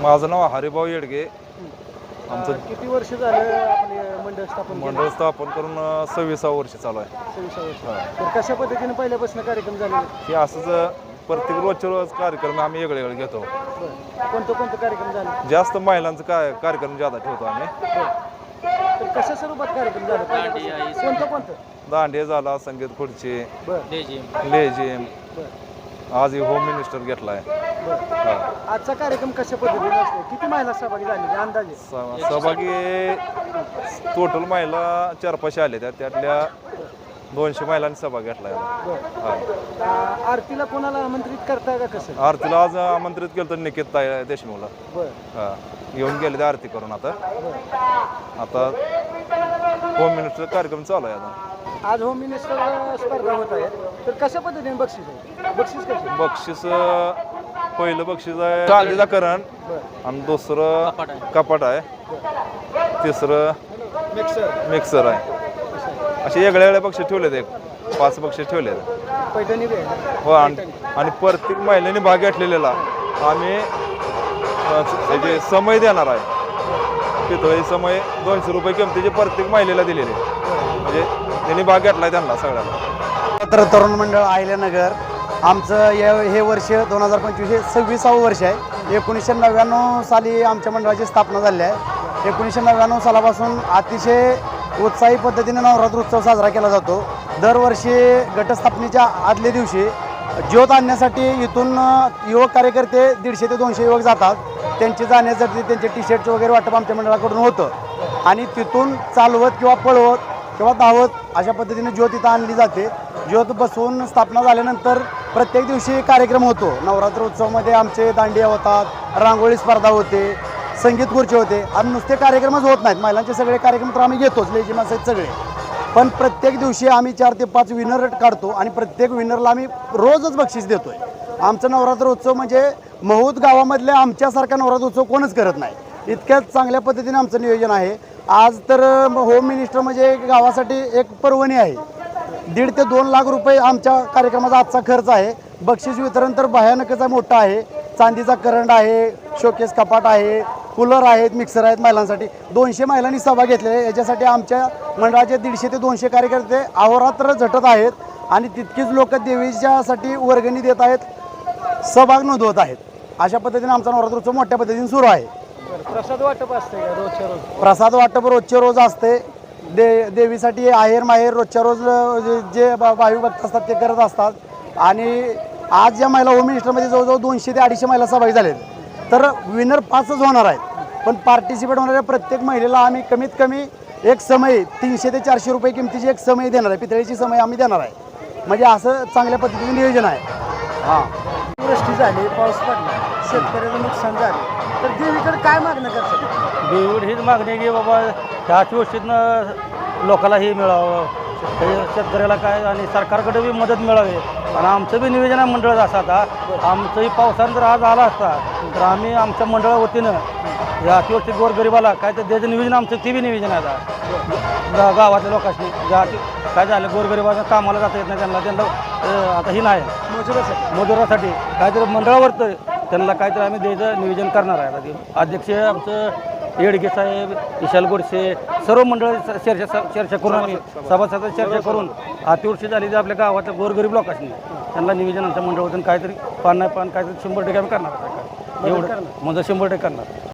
माझं नाव हरिभाऊ येडगे. आमचं किती वर्ष झालं आपले मंडळ स्थापन केलं? मंडळ स्थापन करून अं, सव्वीसावं वर्ष चालू आहे. सव्वीस वर्ष. तर कशा पद्धतीने पहिल्यापासून कार्यक्रम झाले? हे असंच अं, प्रत्येक रोजच्या रोज कार्यक्रम आम्ही वेगळे वेगळे घेतो कोणतं कोणतं कार्यक्रम झाले? जास्त महिलांचं काय कार्यक्रम ज्यादा ठेवतो आम्ही. तर कशा स्वरूपात कार्यक्रम झाले पहिल्यापासून? कोणतं कोणतं? दांडे झाला संगीत खुर्ची बरं. लेझिम. बरं. आज होम मिनिस्टर घेतलाय. बरं. हा. आजचा कार्यक्रम कशा पद्धतीने असतो? किती महिला सहभागी झाले? अंदाजे? स- सहभागी टोटल महिला चार पाचशे आले त्या त्यातल्या दोनशे महिलांनी सहभाग घेतलाय. बरं. हा. अं, आरतीला कोणाला आमंत्रित करताय का कसं? आरतीला आज आमंत्रित केलं तर निकित ताई देशमुखला. बरं. हा. येऊन गेले ते आरती करून आता. आता होम मिनिस्टर कार्यक्रम चालू आहे आता. आज होम मिनिस्टर स्पर्धा होत आहे. तर कशा पद्धतीने बक्षीस आहे? बक्षीस कसे बक्षीस अं, पहिलं बक्षीस आहे चांदीचा करण आणि दुसरं कपाट आहे. तिसरं मिक्सर मिक्सर आहे. असे वेगळे वेगळे बक्षीस ठेवलेत एक. पाच बक्षीस ठेवलेत. पैठणी बी आहे. हो आणि आणि प्रत्येक महिलेने भाग घेतलेला आम्ही अं, याचे समय देणार आहे. पितळी समय दोनशे रुपये किमतीचे प्रत्येक महिलेला दिलेले. म्हणजे त्यांनी भाग घेतला त्यांना सगळ्याला तर तरुण मंडळ आयल्यानगर. आमचं या हे वर्ष दोन हजार पंचवीस हे सव्वीसावं वर्ष आहे. एकोणीसशे नव्याण्णव साली आमच्या मंडळाची स्थापना झाली आहे. एकोणीसशे नव्याण्णव सालापासून अतिशय उत्साही पद्धतीने नवरात्र उत्सव साजरा केला जातो. दरवर्षी घटस्थापनेच्या आदल्या दिवशी ज्योत आणण्यासाठी इथून युवक कार्यकर्ते दीडशे ते दोनशे युवक जातात. त्यांची जाण्यासाठी त्यांचे टी शर्टचं वगैरे वाटप आमच्या मंडळाकडून होतं. आणि तिथून चालवत किंवा पळवत किंवा धावत अशा पद्धतीने ज्योत इथं आणली जाते. ज्योत बसवून स्थापना झाल्यानंतर प्रत्येक दिवशी कार्यक्रम होतो. नवरात्र उत्सवामध्ये आमचे दांडिया होतात रांगोळी स्पर्धा होते संगीत खुर्चे होते. आणि नुसते कार्यक्रमच होत नाहीत. महिलांचे सगळे कार्यक्रम तर आम्ही घेतोच लेजिम आहेत सगळे. पण प्रत्येक दिवशी आम्ही चार ते पाच विनर काढतो आणि प्रत्येक विनरला आम्ही रोजच बक्षीस देतो आहे आमचा नवरात्र उत्सव म्हणजे महूद गावामधल्या आमच्यासारखा नवरात्र उत्सव कोणच करत नाही. इतक्याच चांगल्या पद्धतीने आमचं नियोजन आहे. आज तर होम मिनिस्टर म्हणजे गावासाठी एक पर्वणी आहे. दीड ते दोन लाख रुपये आमच्या कार्यक्रमाचा आजचा खर्च आहे. बक्षीस वितरण तर भयानकचा मोठा आहे. चांदीचा करंट आहे शोकेस कपाट आहे कूलर आहेत मिक्सर आहेत महिलांसाठी. दोनशे महिलांनी सहभाग घेतलेला आहे याच्यासाठी आमच्या मंडळाचे दीडशे ते दोनशे कार्यकर्ते अहोरात्र झटत आहेत आणि तितकीच लोक देवीच्यासाठी वर्गणी देत आहेत सहभाग नोंदवत आहेत. अशा पद्धतीने आमचा नवरात्र उत्सव मोठ्या पद्धतीने सुरू आहे. बरं प्रसाद वाटप असते का रोजच्या रोज? प्रसाद वाटप रोजचे रोज असते. दे देवीसाठी आहेर माहेर रोजच्या रोज अ, जे- जे भा- भाविक भक्त असतात ते करत असतात. आणि आज या महिला होम मिनिस्टरमध्ये जवळजवळ दोनशे ते अडीचशे महिला सहभागी झालेत. तर विनर पाचच होणार आहेत. पण पार्टिसिपेट होणाऱ्या प्रत्येक महिलेला आम्ही कमीत कमी एक समय तीनशे ते चारशे रुपये किमतीची एक समय देणार आहे. पितळेची समय आम्ही देणार आहे. म्हणजे असं चांगल्या पद्धतीने नियोजन आहे. हां. वृष्टी झाली पाऊस पडला. शेतकऱ्याचं नुकसान झालं. तर देवीकडे काय मागणं करतात? देवीड हीच मागणी आहे की बाबा ह्या गोष्टीतनं लोकाला हे मिळावं. हे शेतकऱ्याला काय आणि सरकारकडे बी मदत मिळावी. आणि आमचं बी नियोजन आहे मंडळाचं असं आता. आमचंही पावसानं जर आज आला असता तर आम्ही आमच्या मंडळा वतीनं या अतिवृष्टी गोरगरिबाला काय तर त्याचं नियोजन आमचं ते बी नियोजन आहे आता. गा- गावातल्या ज्या अति- काय झालं गोरगरिबाचं कामाला जाता येत नाही त्यांना. त्यांना अं, आता ही नाही. मजुरासाठी. मजुरासाठी. काहीतरी मंडळावर त्यांना काहीतरी आम्ही द्यायचं नियोजन करणार आहे आता अध्यक्ष आमचं येडगे साहेब विशाल गोडसे सर्व मंडळ चर्चा चर्चा करून आम्ही सभासद चर्चा करून अतिवृष्टी झाली तर आपल्या गावातल्या गोरगरीब लोकांनी त्यांना नियोजन आमच्या मंडळातून काहीतरी पान नाही पान काहीतरी शंभर टक्के आम्ही करणार आहे. एवढं. म्हणजे शंभर टक्के करणार.